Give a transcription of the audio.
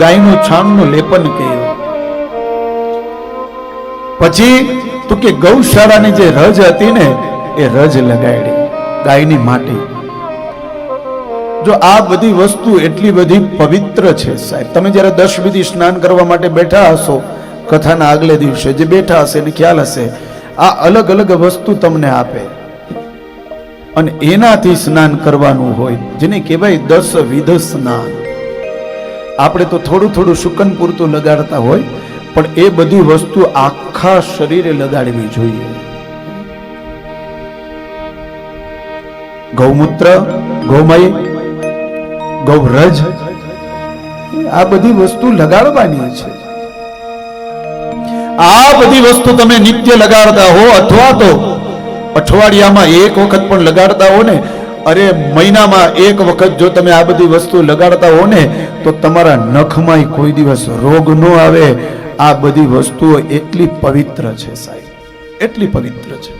ગાયનું છાણનું લેપન કર્યું. પછી તો કે ગૌશાળાની જે રજ હતી ને, એ રજ લગાડી ગાયની માટી. જો આ બધી વસ્તુ એટલી બધી પવિત્ર છે સાહેબ, તમે જ્યારે દસ વિધિ સ્નાન કરવા માટે બેઠા હશો, કથાના આગલે દિવસે જે બેઠા હશે એને ખ્યાલ હશે, આ અલગ અલગ વસ્તુ તમને આપે. અને એનાથી સ્નાન કરવાનું હોય, જેને કહેવાય દસ વિધ સ્નાન. આપણે તો થોડું થોડું શુકન પૂરતું લગાડતા હોય, પણ એ બધી વસ્તુ આખા શરીરે લગાડવી જોઈએ. ગૌમૂત્ર, ગૌમય ગૌરજ આ બધી વસ્તુ લગાડવાની છે. આ બધી વસ્તુ તમે નિત્ય લગાડતા હો, અથવા તો અઠવાડિયામાં એક વખત પણ લગાડતા હો ને અરે મહિનામાં એક વખત જો તમે આ બધી વસ્તુ લગાડતા હો ને, તો તમારા નખમાંય કોઈ દિવસ રોગ ન આવે. આ બધી વસ્તુઓ એટલી પવિત્ર છે સાહેબ. એટલી પવિત્ર છે.